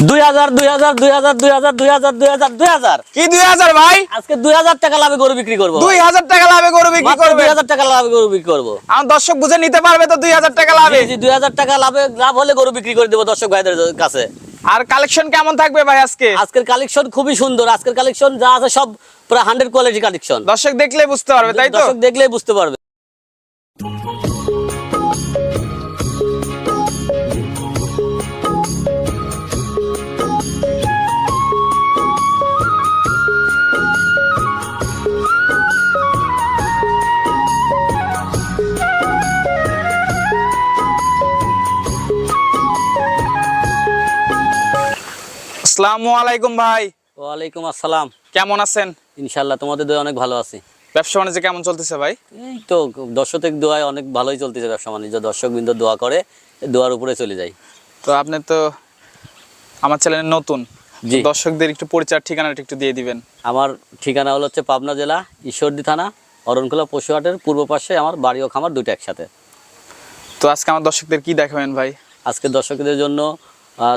দুই হাজার দুই হাজার দুই হাজার দুই হাজার দুই হাজার দুই হাজার দুই হাজার। কি দুই হাজার ভাই? আজকে দুই হাজার টাকা লাভে গরু বিক্রি করব। দুই হাজার টাকা লাভে গরু বিক্রি করবে দুই হাজার টাকা লাভে গরু বিক্রি করব। আমার দর্শক বুঝে নিতে পারবে তো দুই হাজার টাকা লাভে? দুই হাজার টাকা লাভে লাভ হলে গরু বিক্রি করে দেবো দর্শক ভাইদের কাছে। আর কালেকশন কেমন থাকবে ভাই আজকে? আজকের কালেকশন খুবই সুন্দর। আজকের কালেকশন যা আছে সব প্রায় হান্ড্রেড কোয়ালিটি কালেকশন দর্শক দেখলে বুঝতে পারবে তাই তো? দর্শক দেখলেই বুঝতে পারবে। আসসালামু আলাইকুম ভাই। ওয়ালাইকুম আসসালাম। কেমন আছেন? ইনশাল্লাহ তোমাদের দোয়া অনেক ভালো আছি। ব্যবসা বাণিজ্য কেমন চলতেছে ভাই? এই তো দর্শকের দোয়ায় অনেক ভালোই চলতেছে ব্যবসা বাণিজ্য। দর্শক বিন্দু দোয়া করে দোয়ার উপরে চলে যাই। তো আপনি তো আমার চ্যানেলে নতুন। জি। দর্শকদের একটু পরিচয় ঠিকানাটা একটু দিয়ে দিবেন। আমার ঠিকানা হলো হচ্ছে পাবনা জেলা ঈশ্বরদী থানা অরণখোলা পশুহাটের পূর্ব পাশে আমার বাড়ি ও খামার দুটো একসাথে। তো আজকে আমার দর্শকদের কি দেখাবেন ভাই? আজকে দর্শকদের জন্য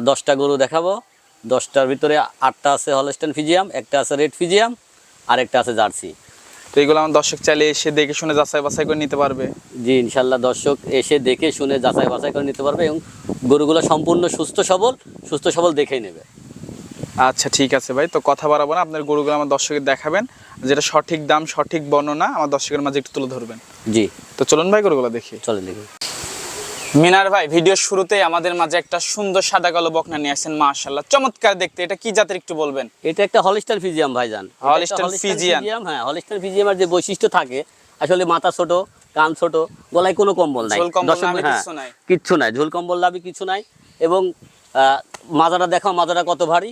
দশটা গরু দেখাবো। দশটার ভিতরে আটটা আছে হলস্টেন ফিজিয়াম একটা আছে রেড ফিজিয়াম আর একটা আছে জার্সি তো এগুলো আমার দর্শক চাইলে এসে দেখে শুনে যাচাই বাছাই করে নিতে পারবে। জি ইনশাল্লাহ দর্শক এসে দেখে শুনে যাচাই বাছাই করে নিতে পারবে এবং গরুগুলো সম্পূর্ণ সুস্থ সবল সুস্থ সবল দেখেই নেবে। আচ্ছা ঠিক আছে ভাই। তো কথা বাড়াবো না আপনার গরুগুলো আমার দর্শকের দেখাবেন। যেটা সঠিক দাম সঠিক বর্ণনা আমার দর্শকের মাঝে একটু তুলে ধরবেন। জি। তো চলুন ভাই গরুগুলো দেখি। চলে দেখি। মিনার ভাই ভিডিও শুরুতেই আমাদের মাঝে একটা সুন্দর সাদা কালো বকনা নিয়ে আসছেন মাশাল্লাহ চমৎকার দেখতে এটা কি জাতের একটু বলবেন? এটা একটা হলিস্টার ফিজিয়াম ভাইজান। হলিস্টার ফিজিয়াম, হ্যাঁ হলিস্টার ফিজিয়ামের যে বৈশিষ্ট্য থাকে আসলে মাথা ছোট কান ছোট গলায় কোনো কম্বল নাই। হ্যাঁ, কিচ্ছু নাই। ঝোল কম্বল লাভি কিছু নাই। এবং আহ, মাজাটা দেখাও মাজাটা কত ভারী।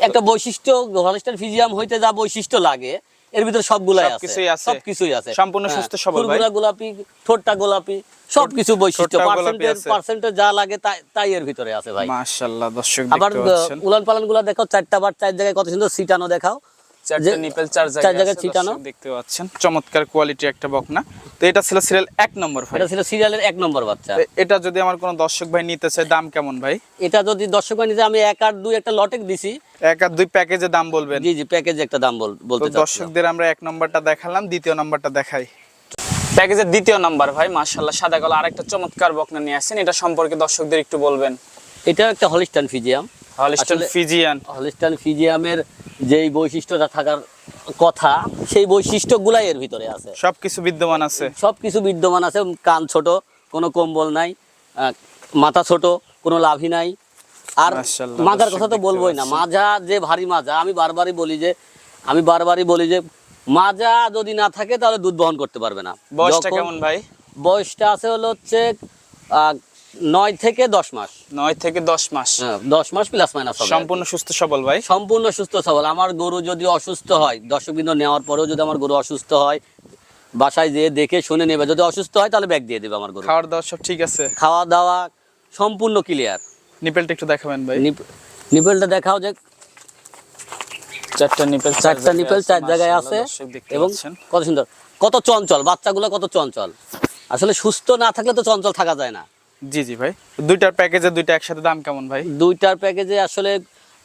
একটা বৈশিষ্ট্য হলিস্টার ফিজিয়াম হইতে যা বৈশিষ্ট্য লাগে এর ভিতরে সবগুলাই আছে। সবকিছুই আছে। সবকিছুই আছে। সম্পূর্ণ হ্যাঁ, সুস্থ সবল ভাই। ফুলগুলা গোলাপি ঠোঁটটা গোলাপি সবকিছু বৈশিষ্ট্য। পার্সেন্টের পার্সেন্টে পার্সেন্টেজ পার্সেন্টেজ যা লাগে তাই তাই এর ভিতরে আছে ভাই। মাশাআল্লাহ দর্শক আবার দেখতে পাচ্ছেন। উলান পালান দেখো চারটা বার চার জায়গায় কত সুন্দর সিটানো দেখাও। চারটা নিপেল চার চার জায়গায় জায়গায় ছিটানো। দেখতে পাচ্ছেন। চমৎকার কোয়ালিটি একটা বকনা। তো এটা ছিল সিরিয়াল এক নম্বর ভাই। এটা ছিল সিরিয়ালের এক নম্বর বাচ্চা। এটা যদি আমার কোনো দর্শক ভাই নিতে চায় দাম কেমন ভাই? এটা যদি দর্শক নিতে আমি এক আর দুই একটা লটেক দিছি। এক আর দুই প্যাকেজে দাম বলবেন? জি জি প্যাকেজে একটা দাম বল- তো বলতে দর্শকদের আমরা এক নম্বরটা দেখালাম দ্বিতীয় নম্বরটা দেখাই। প্যাকেজের দ্বিতীয় নাম্বার ভাই সাদা কালো আরেকটা চমৎকার বকনা নিয়ে আসেন এটা সম্পর্কে দর্শকদের একটু বলবেন। এটা একটা হলিস্টান ফিজিয়াম হলিস্টন ফিজিয়ান। হলিস্টান ফিজিয়ামের যেই বৈশিষ্ট্যটা থাকার কথা সেই বৈশিষ্ট্যগুলাই এর ভিতরে আছে। সবকিছু বিদ্যমান আছে। সবকিছু বিদ্যমান আছে কান ছোট কোনো কম্বল নাই মাথা ছোট কোনো লাভই নাই। আর মাজার কথা তো বলবোই না মাজা যে ভারী মাজা আমি বারবারই বলি যে আমি বারবারই বলি যে মাজা যদি না থাকে তাহলে দুধ বহন করতে পারবে না। বয়সটা কেমন ভাই? বয়সটা আছে হলো হচ্ছে নয় থেকে দশ মাস। নয় থেকে দশ মাস। হ্যাঁ, দশ মাস প্লাস মাইনাস সম্পূর্ণ সুস্থ সবল ভাই। সম্পূর্ণ সুস্থ সবল। আমার গরু যদি অসুস্থ হয় দর্শকবৃন্দ নেওয়ার পরেও যদি আমার গরু অসুস্থ হয় বাসায় যেয়ে দেখে শুনে নেবে যদি অসুস্থ হয় তাহলে ব্যাগ দিয়ে দেবে আমার গরু। খাওয়ার দাওয়ার সব ঠিক আছে? খাওয়া দাওয়া সম্পূর্ণ ক্লিয়ার নিপেলটা একটু দেখাবেন ভাই। নিপেলটা দেখাও যে চারটা নিপেল চারটা নিপেল চার জায়গায় আছে এবং কত সুন্দর। কত চঞ্চল বাচ্চাগুলো কত চঞ্চল। আসলে সুস্থ না থাকলে তো চঞ্চল থাকা যায় না। জি জি ভাই। দুইটার প্যাকেজে দুইটা একসাথে দাম কেমন ভাই? দুইটার প্যাকেজে আসলে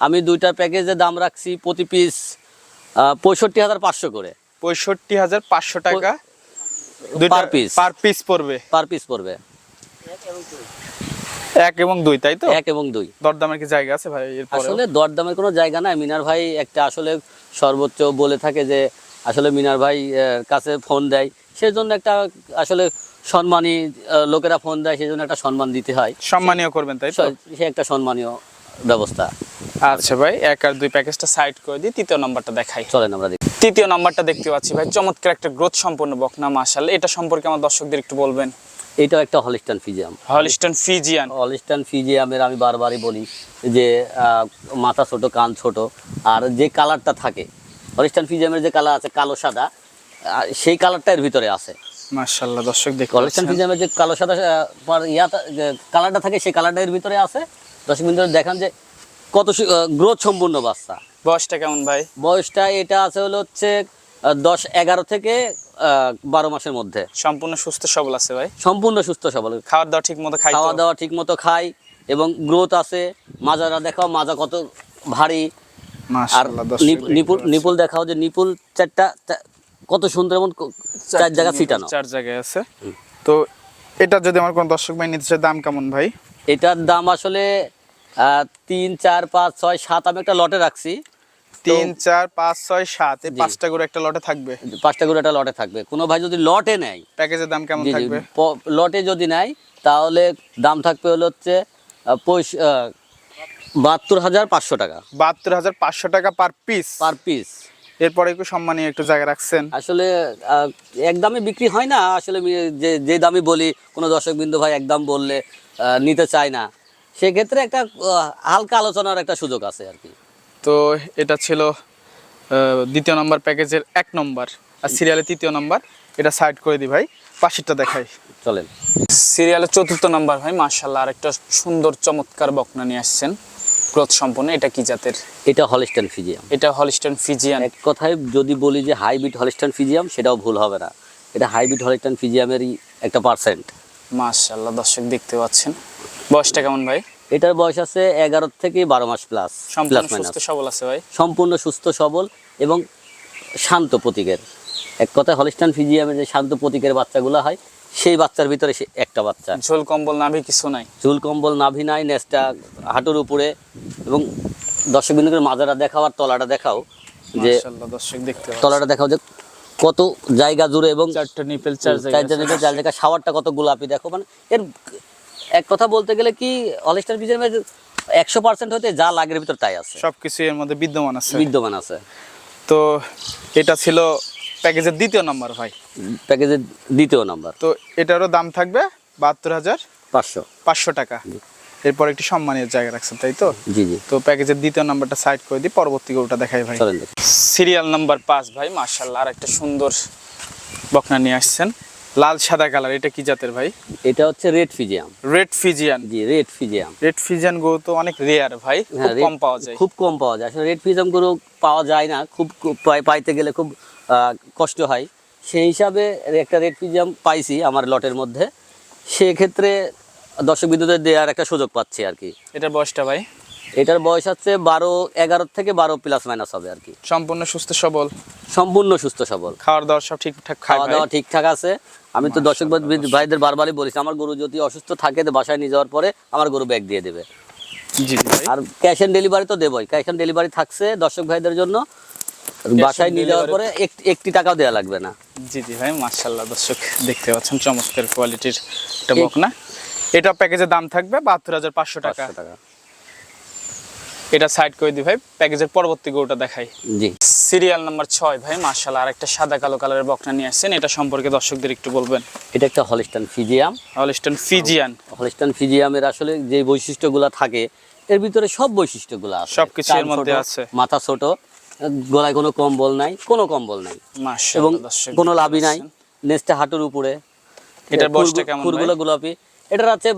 আমি দুইটার প্যাকেজে দাম রাখছি প্রতি পিস পঁয়ষট্টি হাজার পাঁচশো করে। পঁয়ষট্টি হাজার পাঁচশো টাকা। Per piece। পার পিস পড়বে। পার পিস পড়বে। এক এবং দুই তাই তো? এক এবং দুই। দরদামের কি জায়গা আছে ভাই আসলে দরদামের কোনো জায়গা নাই। মিনার ভাই একটা আসলে সর্বোচ্চ বলে থাকে যে আসলে মিনার ভাই কাছে ফোন দেয়। সেজন্য একটা আসলে সম্মানী লোকেরা ফোন দেয় সেজন্য একটা সম্মান দিতে হয়। সম্মানীয় করবেন তাই তো? সে একটা সম্মানীয় ব্যবস্থা। আচ্ছা ভাই এক আর দুই প্যাকেজটা সাইড করে দিই তৃতীয় নম্বরটা দেখাই। চলেন আমরা দেখি। তৃতীয় নম্বরটা দেখতে পাচ্ছি ভাই চমৎকার একটা গ্রোথ সম্পন্ন বকনা মাশাল এটা সম্পর্কে আমার দর্শকদের একটু বলবেন। এটাও একটা হলিস্টান ফিজিয়াম। Holstein Friesian. হলিস্টান ফিজিয়ামের আমি বারবারই বলি যে মাথা ছোট কান ছোট আর যে কালারটা থাকে হলিস্টান ফিজিয়ামের যে কালার আছে কালো সাদা সেই কালারটা এর ভিতরে আছে। মাশাল্লাহ দর্শক দেখতে কলেকশন। ফিজামের যে কালো সাদা ইয়াটা কালারটা থাকে সেই কালারটা এর ভিতরে আছে। মিনিট ধরে দেখান যে কত গ্রোথ সম্পূর্ণ বাচ্চা। বয়সটা কেমন ভাই? বয়সটা এটা আছে হলো হচ্ছে দশ এগারো থেকে বারো মাসের মধ্যে। সম্পূর্ণ সুস্থ সবল আছে ভাই? সম্পূর্ণ সুস্থ সবল। খাওয়ার দাওয়া ঠিক মতো খাই খাওয়া দাওয়া ঠিক মতো খাই এবং গ্রোথ আছে। মাজারা দেখাও মাজা কত ভারী। আর মাশাআল্লাহ দর্শক নিপুল নিপুল দেখাও যে নিপুল চারটা কত সুন্দর এবং চার জায়গা ছিটানো চার জায়গায় আছে। তো এটা যদি আমার কোন দর্শক ভাই নিতে চায় দাম কেমন ভাই? এটার দাম আসলে তিন চার পাঁচ ছয় সাত আমি একটা লটে রাখছি। তিন চার পাঁচ ছয় সাত এই পাঁচটা করে একটা লটে থাকবে? পাঁচটা করে একটা লটে থাকবে। কোনো ভাই যদি লটে নেয় প্যাকেজের দাম কেমন থাকবে? লটে যদি নেয় তাহলে দাম থাকবে হলো হচ্ছে বাহাত্তর হাজার পাঁচশো টাকা। বাহাত্তর হাজার পাঁচশো টাকা পার পিস পার পিস এরপরে একটু সম্মানীয় একটু জায়গা রাখছেন। আসলে এক দামে বিক্রি হয় না। আসলে যে যে দামই বলি কোনো দর্শক বিন্দু ভাই একদম বললে নিতে চায় না। সেক্ষেত্রে একটা হালকা আলোচনার একটা সুযোগ আছে আর কি। তো এটা ছিল দ্বিতীয় নম্বর প্যাকেজের এক নম্বর। আর সিরিয়ালে তৃতীয় নম্বর এটা সাইড করে দিই ভাই। পাশেরটা দেখাই। চলেন। সিরিয়ালের চতুর্থ নাম্বার ভাই মার্শাল্লাহ আর একটা সুন্দর চমৎকার বকনা নিয়ে আসছেন। গ্রোথ সম্পন্ন এটা কি জাতের? এটা হলিস্টান ফিজিয়াম। এটা হলিস্টন ফিজিয়াম। এক কথায় যদি বলি যে হাইব্রিড হলিস্টান ফিজিয়াম সেটাও ভুল হবে না। এটা হাইব্রিড হলিস্টান ফিজিয়ামেরই একটা পার্সেন্ট। মার্শাল্লাহ দর্শক দেখতে পাচ্ছেন। বয়সটা কেমন ভাই? এটার বয়স আছে এগারো থেকে বারো মাস প্লাস সম্পূর্ণ প্লাস সুস্থ সবল আছে ভাই? সম্পূর্ণ সুস্থ সবল এবং শান্ত প্রতীকের। এক কথায় হলিস্টান ফিজিয়ামের যে শান্ত প্রতীকের বাচ্চাগুলো হয় সেই বাচ্চার ভিতরে সে একটা বাচ্চা। ঝোল কম্বল নাভি কিছু নাই। চুল কম্বল নাভি নাই নেসটা হাঁটুর উপরে। এবং দর্শক বিন্দুকের মাজারা দেখাও আর তলাটা দেখাও যে দর্শক দেখতে তলাটা দেখাও যে কত জায়গা জুড়ে এবং চারটা নিপেল চার চার জায়গায় জায়গায় চার জায়গায় শাওয়ারটা কত গোলাপি দেখো। মানে এর এক কথা বলতে গেলে কি হলিস্টার ফিজিয়ামের একশো পার্সেন্ট হতে যা লাগের ভিতর তাই আছে। সবকিছু এর মধ্যে বিদ্যমান আছে। বিদ্যমান আছে। তো এটা ছিল প্যাকেজের দ্বিতীয় নাম্বার ভাই। প্যাকেজের দ্বিতীয় নাম্বার। তো এটারও দাম থাকবে বাহাত্তর হাজার পাঁচশো। পাঁচশো টাকা। এরপর একটি সম্মানের জায়গা রাখছেন তাই তো? জি জি। তো প্যাকেজের দ্বিতীয় নাম্বারটা সাইড করে দিই পরবর্তী গরুটা দেখাই ভাই। সিরিয়াল নাম্বার পাঁচ ভাই মার্শাল্লাহ আর একটা সুন্দর বকনা নিয়ে আসছেন। লাল সাদা কালার এটা কি জাতের ভাই? এটা হচ্ছে রেড ফিজিয়াম। Red Friesian. জি রেড ফিজিয়াম। রেড ফিজিয়ান গরু তো অনেক রেয়ার ভাই খুব হ্যাঁ, কম পাওয়া যায়। খুব কম পাওয়া যায়। আসলে রেড ফিজিয়াম গরু পাওয়া যায় না খুব খুব পাইতে গেলে খুব কষ্ট হয়। সেই হিসাবে একটা রেড ফিজিয়াম পাইছি আমার লটের মধ্যে। সেক্ষেত্রে দর্শক বিদ্যুতের দেওয়ার একটা সুযোগ পাচ্ছি আর কি। এটার বয়সটা ভাই? এটার বয়স হচ্ছে বারো এগারো থেকে বারো প্লাস মাইনাস হবে আর কি। সম্পূর্ণ সুস্থ সবল? সম্পূর্ণ সুস্থ সবল। খাওয়ার দাওয়ার সব ঠিকঠাক খাওয়া দাওয়া ঠিকঠাক আছে। আমি তো দর্শক ভাই- ভাইদের বারবারই বলেছি আমার গরু যদি অসুস্থ থাকে তো বাসায় নিয়ে যাওয়ার পরে আমার গরু ব্যাগ দিয়ে দেবে। আর ক্যাশ অন ডেলিভারি তো দেবই। ক্যাশ অন ডেলিভারি থাকছে দর্শক ভাইদের জন্য। বাসায় নিয়ে যাওয়ার পরে একটি টাকাও দেওয়া লাগবে না। জি জি ভাই মার্শাল্লাহ দর্শক দেখতে পাচ্ছেন চমৎকার কোয়ালিটির একটা বকনা এটা প্যাকেজের দাম থাকবে বাহাত্তর হাজার পাঁচশো টাকা। এটা সাইড করে দিই ভাই প্যাকেজের পরবর্তী গরুটা দেখাই। জি। সিরিয়াল নাম্বার ছয় ভাই মার্শাল্লাহ আর একটা সাদা কালো কালারের বকনা নিয়ে আসছেন এটা সম্পর্কে দর্শকদের একটু বলবেন। এটা একটা হলিস্টান ফিজিয়াম হলিস্টন ফিজিয়ান হলিস্টান ফিজিয়ামের আসলে যে বৈশিষ্ট্যগুলো থাকে এর ভিতরে সব বৈশিষ্ট্যগুলো আছে। সবকিছু এর মধ্যে আছে। মাথা ছোট গলায় কোনো কম্বল নাই কোনো কম্বল নাই। এবং কোনো লাভই নাই পাচ্ছেন। নেসটা হাঁটুর উপরে। এটার বয়সটা কেমন খুরগুলো গোলাপি। এটার আছে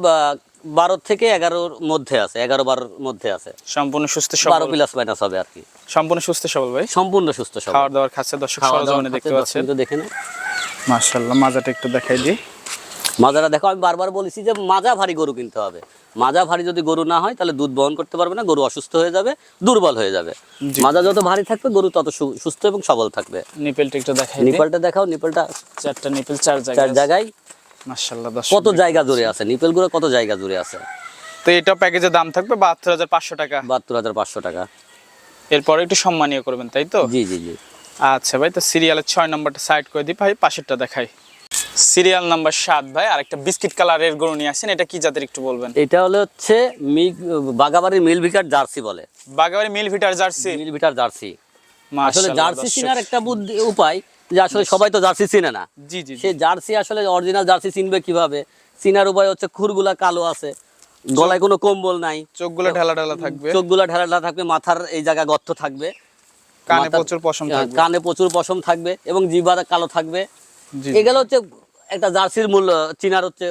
বারো থেকে এগারোর মধ্যে আছে এগারো বারোর মধ্যে আছে। সম্পূর্ণ সুস্থ বারো প্লাস মাইনাস হবে আর কি। সম্পূর্ণ সুস্থ সবল ভাই? সম্পূর্ণ সুস্থ সবল। খাওয়ার দাওয়ার খাচ্ছে দর্শক খাওয়া দেখতে পাচ্ছেন। দর্শক দেখে নেয় মার্শাল্লাহ মাজাটা একটু দেখাই দিই। মাজারা দেখো আমি বারবার বলেছি যে মাজা ভারী গরু কিনতে হবে। মাজা ভারী যদি গরু না হয় তাহলে দুধ বহন করতে পারবে না গরু অসুস্থ হয়ে যাবে দুর্বল হয়ে যাবে। মাজা যত ভারী থাকবে গরু তত সুস্থ এবং সবল থাকবে। নিপেলটা একটু দেখাই নিপলটা দেখাও নিপলটা চারটা নিপেল চার চার জায়গায় জায়গায়। মার্শাল্লাহ দর্শক কত জায়গা জুড়ে আছে? নিপেলগুলো কত জায়গা জুড়ে আছে? তো এটা প্যাকেজের দাম থাকবে বাহাত্তর হাজার পাঁচশো টাকা। বাহাত্তর হাজার পাঁচশো টাকা। এরপরে একটু সম্মানীয় করবেন তাই তো? জি জি জি। আচ্ছা ভাই তো সিরিয়ালের ছয় নম্বরটা সাইড করে দিই। ভাই পাশেরটা দেখাই। সিরিয়াল নাম্বার সাত ভাই আর একটা বিস্কিট কালারের গরু নিয়ে আসেন। এটা কি জাতের একটু বলবেন? এটা হলো হচ্ছে বাগাবাড়ির মিল ভিটার জার্সি বলে। বাগাবাড়ি মিল ভিটার জার্সি? মিল ভিটার জার্সি। আসলে জার্সি চিনার একটা বুদ্ধি উপায় যে আসলে সবাই তো জার্সি চিনে না। জি জি জি। সে জার্সি আসলে অরিজিনাল জার্সি চিনবে কীভাবে? চিনার উপায় হচ্ছে খুরগুলা কালো আছে। গলায় কোনো কম্বল নাই। চোখগুলো ঢালা ঢালা থাকবে। চোখগুলা ঢালা ঢালা থাকবে মাথার এই জায়গা গর্ত থাকবে। কানে প্রচুর পশম থাকবে। কানে প্রচুর পশম থাকবে এবং জিভাটা কালো থাকবে। এগুলো হচ্ছে একটা জার্সির মূল্য চিনার হচ্ছে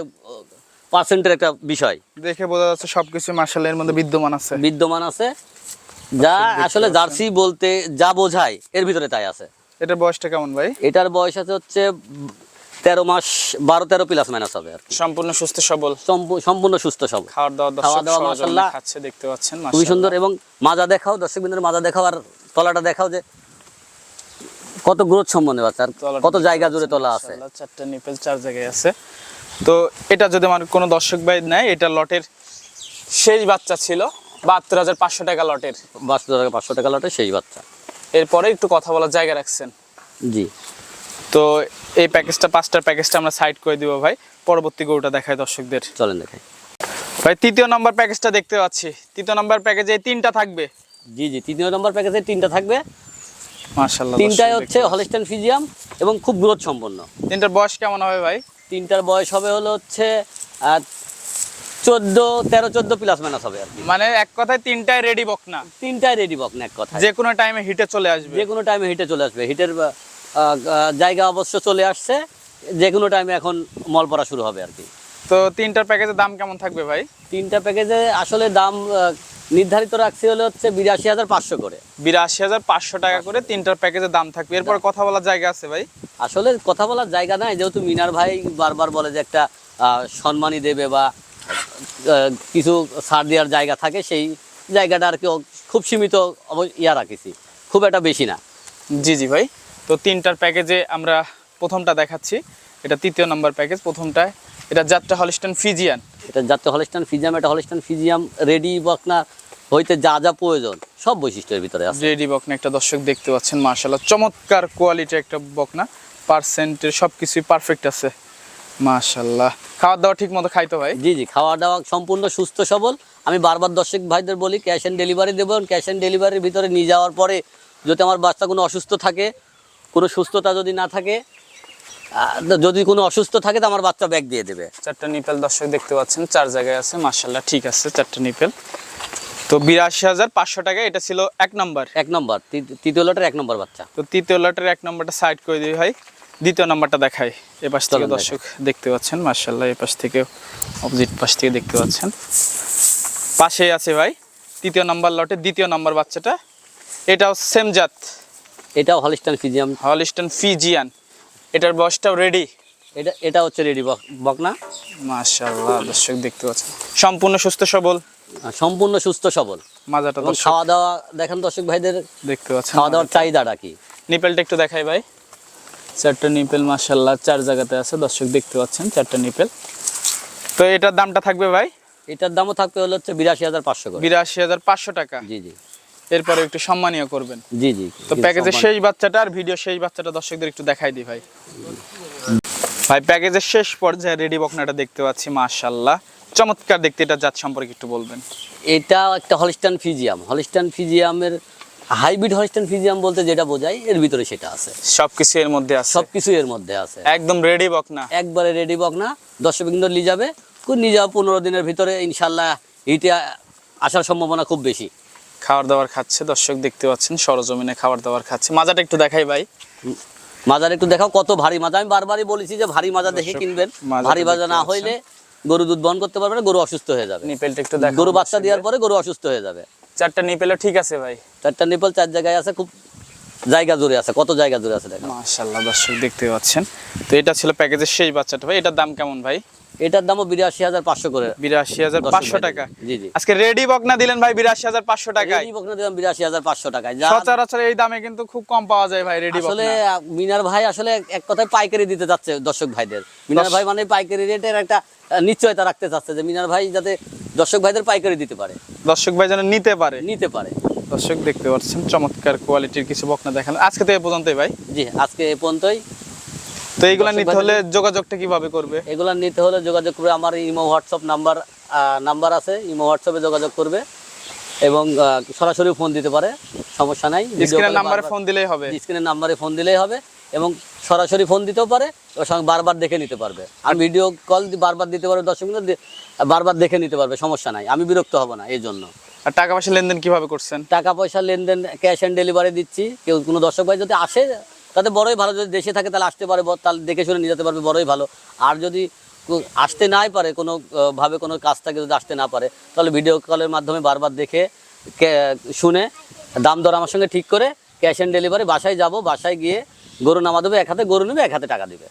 পার্সেন্টের একটা বিষয়। দেখে বোঝা যাচ্ছে সবকিছু মার্শাল্লাহ এর মধ্যে বিদ্যমান আছে। বিদ্যমান আছে। যা আসলে জার্সি বলতে যা বোঝায় এর ভিতরে তাই আছে। এটার বয়সটা কেমন ভাই? এটার বয়স আছে হচ্ছে তেরো মাস বারো তেরো প্লাস মাইনাস হবে আর সম্পূর্ণ সুস্থ সবল। সম্পূর্ণ সুস্থ সব খাওয়ার দাওয়ার খাওয়া দাওয়া মাশাআল্লাহ খাচ্ছে দেখতে পাচ্ছেন খুবই সুন্দর এবং মাজা দেখাও দর্শক বিন্দুর মাজা দেখাও আর তলাটা দেখাও যে কত গ্রোথ সম্বন্ধে তলাটা কত জায়গা জুড়ে তোলা আছে? চারটা নিপেল চার জায়গায় আছে। তো এটা যদি আমার কোনো দর্শক ভাই নেয় এটা লটের শেষ বাচ্চা ছিল বাহাত্তর হাজার পাঁচশো টাকা লটের। বাষট্টি টাকা পাঁচশো টাকা লটের সেই বাচ্চা। এরপরে একটু কথা বলার জায়গা রাখছেন। জি। তো এই প্যাকেজটা পাঁচটার প্যাকেজটা আমরা সাইড করে দিব ভাই। পরবর্তী গরুটা দেখায় দর্শকদের। চলেন দেখাই। ভাই তৃতীয় নম্বর প্যাকেজটা দেখতে পাচ্ছি। তৃতীয় নম্বর প্যাকেজে তিনটা থাকবে। জি জি তৃতীয় নম্বর প্যাকেজে তিনটা থাকবে। মাশাআল্লাহ তিনটায় হচ্ছে হলিস্টান ফিজিয়াম এবং খুব গ্রোথ সম্পন্ন। তিনটার বয়স কেমন হবে ভাই? তিনটার বয়স হবে হলো হচ্ছে চোদ্দ তেরো চোদ্দ প্লাস মাইনাস হবে মানে এক কথায় তিনটায় রেডি বক না। তিনটায় রেডি বক না এক কথা যে কোনো টাইমে হিটে চলে আসবে। যে কোনো টাইমে হিটে চলে আসবে। হিটের জায়গা অবশ্য চলে আসছে। যে কোনো টাইমে এখন মল পড়া শুরু হবে আর কি। তো তিনটার প্যাকেজের দাম কেমন থাকবে ভাই? তিনটা প্যাকেজে আসলে দাম নির্ধারিত রাখছি হলে হচ্ছে বিরাশি হাজার পাঁচশো করে। বিরাশি হাজার পাঁচশো টাকা করে তিনটার প্যাকেজের দাম থাকবে। এরপর কথা বলার জায়গা আছে ভাই? আসলে কথা বলার জায়গা নাই যেহেতু মিনার ভাই বারবার বলে যে একটা আহ, সম্মানী দেবে বা কিছু ছাড় দেওয়ার জায়গা থাকে সেই জায়গাটা আর কি খুব সীমিত ইয়া রাখিছি। খুব একটা বেশি না। জি জি ভাই। তো তিনটার প্যাকেজে আমরা প্রথমটা দেখাচ্ছি। এটা তৃতীয় নম্বর প্যাকেজ প্রথমটায়। এটা যাত্রা হলিস্টন ফিজিয়ান। এটা যাতে হলিস্টান ফিজিয়াম এটা হলিস্টান ফিজিয়াম রেডি বকনা হইতে যা যা প্রয়োজন সব বৈশিষ্ট্যের ভিতরে আছে। রেডি বকনা একটা দর্শক দেখতে পাচ্ছেন মার্শাল্লাহ চমৎকার কোয়ালিটি একটা বকনা পার্সেন্টের সব কিছুই পারফেক্ট আছে মাশাল্লাহ খাওয়া দাওয়া ঠিক মতো খাইতো ভাই? জি জি খাওয়া দাওয়া সম্পূর্ণ সুস্থ সবল। আমি বারবার দর্শক ভাইদের বলি ক্যাশ অ্যান্ড ডেলিভারি দেবো ক্যাশ অ্যান্ড ডেলিভারির ভিতরে নিয়ে যাওয়ার পরে যদি আমার বাচ্চা কোনো অসুস্থ থাকে কোনো সুস্থতা যদি না থাকে যদি কোনো অসুস্থ থাকে তো আমার বাচ্চা ব্যাগ দিয়ে দেবে। চারটা নিপেল দর্শক দেখতে পাচ্ছেন চার জায়গায় আছে মার্শাল্লাহ ঠিক আছে চারটা নিপেল। তো বিরাশি হাজার পাঁচশো টাকা এটা ছিল এক নম্বর। এক নম্বর তৃতীয় লটের এক নম্বর বাচ্চা। তো তৃতীয় লটের এক নম্বরটা সাইড করে দিই ভাই দ্বিতীয় নম্বরটা দেখাই এ পাশ থেকে দর্শক দেখতে পাচ্ছেন মার্শাল্লাহ এ পাশ থেকে অপোজিট পাশ থেকে দেখতে পাচ্ছেন। পাশেই আছে ভাই তৃতীয় নম্বর লটের দ্বিতীয় নম্বর বাচ্চাটা এটাও সেম জাত। এটাও হলিস্টান ফিজিয়াম হলিস্টান ফিজিয়ান এটার বয়সটাও রেডি এটা এটা হচ্ছে রেডি বক বকনা। মাশাল্লাহ দর্শক দেখতে পাচ্ছেন। সম্পূর্ণ সুস্থ সবল? সম্পূর্ণ সুস্থ সবল। মাজাটা দর্শক খাওয়া দাওয়া দেখেন দর্শক ভাইদের দেখতে পাচ্ছেন খাওয়া দাওয়ার চাহিদাটা কি? নিপেলটা একটু দেখাই ভাই। চারটা নিপেল মাশাল্লাহ চার জায়গাতে আছে দর্শক দেখতে পাচ্ছেন চারটা নিপেল। তো এটার দামটা থাকবে ভাই? এটার দামও থাকবে হলো হচ্ছে বিরাশি হাজার পাঁচশো বিরাশি হাজার পাঁচশো টাকা। জি জি। এরপরে একটু সম্মানীয় করবেন। জি জি। তো প্যাকেজের শেষ বাচ্চাটা আর ভিডিও শেষ বাচ্চাটা দর্শকদের একটু দেখাই দিই ভাই। ভাই প্যাকেজের শেষ পর্যায়ে রেডি বকনাটা দেখতে পাচ্ছি মাশাল্লাহ চমৎকার দেখতে এটা জাত সম্পর্কে একটু বলবেন। এটা একটা হলিস্টান ফিজিয়াম। হলিস্টান ফিজিয়ামের হাইব্রিড হলিস্টান ফিজিয়াম বলতে যেটা বোঝায় এর ভিতরে সেটা আছে। সবকিছু এর মধ্যে আছে। সবকিছু এর মধ্যে আছে। একদম রেডি বকনা। একবারে রেডি বক না দর্শক কিন্তু নিয়ে যাবে। নিয়ে যাওয়া পনেরো দিনের ভিতরে ইনশাল্লাহ হিটে আসার সম্ভাবনা খুব বেশি। খাবার দাবার খাচ্ছে দর্শক দেখতে পাচ্ছেন সরজমিনে খাবার দাবার খাচ্ছে। মাজাটা একটু দেখাই ভাই। মাজার একটু দেখাও কত ভারী মাজা। আমি বারবারই বলেছি যে ভারী মাজা দেখে কিনবেন। ভারী মাজা না হইলে গরু দুধ বহন করতে পারবে না গরু অসুস্থ হয়ে যাবে। নিপেলটা একটু দেখা গরু বাচ্চা দেওয়ার পরে গরু অসুস্থ হয়ে যাবে। চারটা নিপেলে ঠিক আছে ভাই। চারটা নিপল চার জায়গায় আছে খুব জায়গা জুড়ে আছে কত জায়গা জুড়ে আছে দেখো মাশাল্লাহ দর্শক দেখতে পাচ্ছেন। তো এটা ছিল প্যাকেজের শেষ বাচ্চাটা ভাই। এটার দাম কেমন ভাই? এটার দামও বিরাশি হাজার পাঁচশো করে। বিরাশি হাজার পাঁচশো টাকা। জি জি। আজকে রেডি বকনা দিলেন ভাই বিরাশি হাজার পাঁচশো টাকায়। রেডি বকনা দিলাম বিরাশি হাজার পাঁচশো টাকায়। সচরাচর এই দামে কিন্তু খুব কম পাওয়া যায় ভাই রেডি আসলে মিনার ভাই আসলে এক- কথায় পাইকারি দিতে যাচ্ছে দর্শক ভাইদের। মিনার ভাই মানে পাইকারি রেটের একটা নিশ্চয়তা রাখতে চাচ্ছে যে মিনার ভাই যাতে দর্শক ভাইদের পাইকারি দিতে পারে। দর্শক ভাই যেন নিতে পারে। নিতে পারে। দর্শক দেখতে পাচ্ছেন চমৎকার কোয়ালিটির কিছু বকনা দেখালেন আজকে তো এ পর্যন্তই ভাই। জি আজকে এ পর্যন্তই। তো এইগুলা নিতে হলে যোগাযোগটা কীভাবে করবে? এগুলা নিতে হলে যোগাযোগ করবে। আমার ইমো হোয়াটসঅ্যাপ নাম্বার নাম্বার আছে। ইমো হোয়াটসঅ্যাপে যোগাযোগ করবে এবং সরাসরি ফোন দিতে পারে। সমস্যা নাই। স্ক্রিনের নাম্বারে ফোন দিলেই হবে। স্ক্রিনের নাম্বারে ফোন দিলেই হবে এবং সরাসরি ফোন দিতেও পারে ওর সঙ্গে বারবার দেখে নিতে পারবে। আর ভিডিও কল বারবার দিতে পারবে দশ মিনিট বারবার দেখে নিতে পারবে সমস্যা নাই। আমি বিরক্ত হব না এই জন্য। আর টাকা পয়সা লেনদেন কীভাবে করছেন? টাকা পয়সা লেনদেন ক্যাশ অ্যান্ড ডেলিভারি দিচ্ছি। কেউ কোনো দর্শক ভাই যদি আসে তাতে বড়ই ভালো, যদি দেশে থাকে তাহলে আসতে পারে তাহলে দেখে শুনে নিয়ে যেতে পারবে, বড়ই ভালো। আর যদি আসতে নাই পারে, কোনো ভাবে কোনো কাজ থাকে যদি আসতে না পারে, তাহলে ভিডিও কলের মাধ্যমে বারবার দেখে শুনে দাম দর আমার সঙ্গে ঠিক করে ক্যাশ অন ডেলিভারি বাসায় যাব, বাসায় গিয়ে গরু নামা দেবে, এক হাতে গরু নেবে, এক হাতে টাকা দিবে।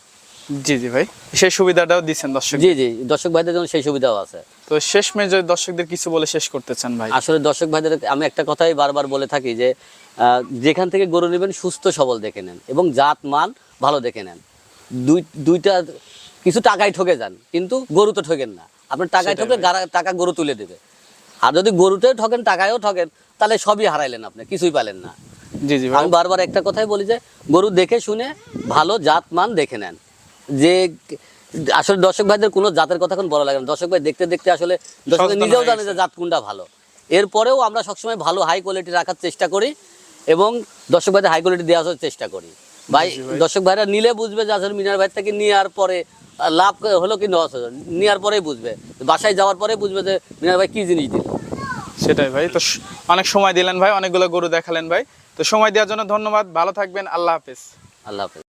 জি জি ভাই। সেই সুবিধাটাও দিচ্ছেন দর্শক। জি জি দর্শক ভাইদের জন্য সেই সুবিধাও আছে। তো শেষ মেয়ে যদি দর্শকদের কিছু বলে শেষ করতে চান ভাই। আসলে দর্শক ভাইদের আমি একটা কথাই বারবার বলে থাকি যে যেখান থেকে গরু নেবেন সুস্থ সবল দেখে নেন এবং জাত মান ভালো দেখে নেন। দুই দুইটা কিছু টাকায় ঠকে যান কিন্তু গরু তো ঠকেন না। আপনার টাকায় সেটাই ঠকে টাকা গরু তুলে দেবে। আর যদি গরুতেও ঠকেন টাকায়ও ঠকেন তাহলে সবই হারাইলেন আপনি কিছুই পালেন না। জি জি আমি বারবার একটা কথাই বলি যে গরু দেখে শুনে ভালো জাত মান দেখে নেন। যে আসলে দর্শক ভাইদের কোনো জাতের কথা এখন বলা লাগে না। দর্শক ভাই দেখতে দেখতে আসলে দর্শক নিজেও জানে যে জাত কোনটা ভালো। এরপরেও আমরা সবসময় ভালো হাই কোয়ালিটি রাখার চেষ্টা করি এবং দর্শক ভাইদের হাই কোয়ালিটি দেওয়ার চেষ্টা করি। ভাই দর্শক ভাইরা নিলে বুঝবে যে আসলে মিনার ভাই থেকে নেওয়ার পরে লাভ হলো কি লস হলো? নেওয়ার পরেই বুঝবে। বাসায় যাওয়ার পরে বুঝবে যে মিনার ভাই কি জিনিস দিল। সেটাই ভাই। তো অনেক সময় দিলেন ভাই অনেকগুলো গরু দেখালেন ভাই। তো সময় দেওয়ার জন্য ধন্যবাদ। ভালো থাকবেন। আল্লাহ হাফেজ। আল্লাহ হাফেজ।